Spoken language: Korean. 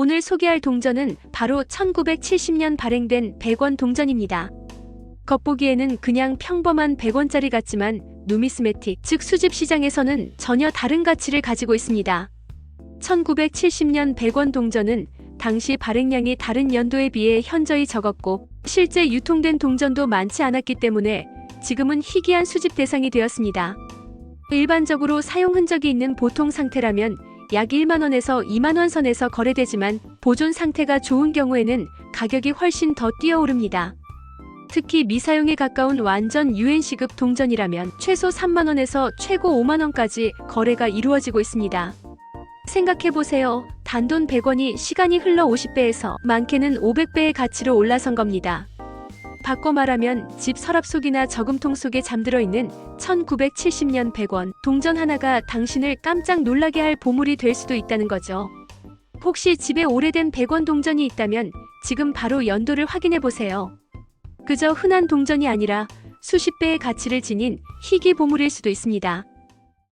오늘 소개할 동전은 바로 1970년 발행된 100원 동전입니다. 겉보기에는 그냥 평범한 100원짜리 같지만 누미스매틱, 즉 수집 시장에서는 전혀 다른 가치를 가지고 있습니다. 1970년 100원 동전은 당시 발행량이 다른 연도에 비해 현저히 적었고 실제 유통된 동전도 많지 않았기 때문에 지금은 희귀한 수집 대상이 되었습니다. 일반적으로 사용 흔적이 있는 보통 상태라면 약 1만원에서 2만원 선에서 거래되지만 보존 상태가 좋은 경우에는 가격이 훨씬 더 뛰어오릅니다. 특히 미사용에 가까운 완전 유엔시급 동전이라면 최소 3만원에서 최고 5만원까지 거래가 이루어지고 있습니다. 생각해보세요. 단돈 100원이 시간이 흘러 50배에서 많게는 500배의 가치로 올라선 겁니다. 바꿔 말하면 집 서랍 속이나 저금통 속에 잠들어 있는 1970년 100원 동전 하나가 당신을 깜짝 놀라게 할 보물이 될 수도 있다는 거죠. 혹시 집에 오래된 100원 동전이 있다면 지금 바로 연도를 확인해 보세요. 그저 흔한 동전이 아니라 수십 배의 가치를 지닌 희귀 보물일 수도 있습니다.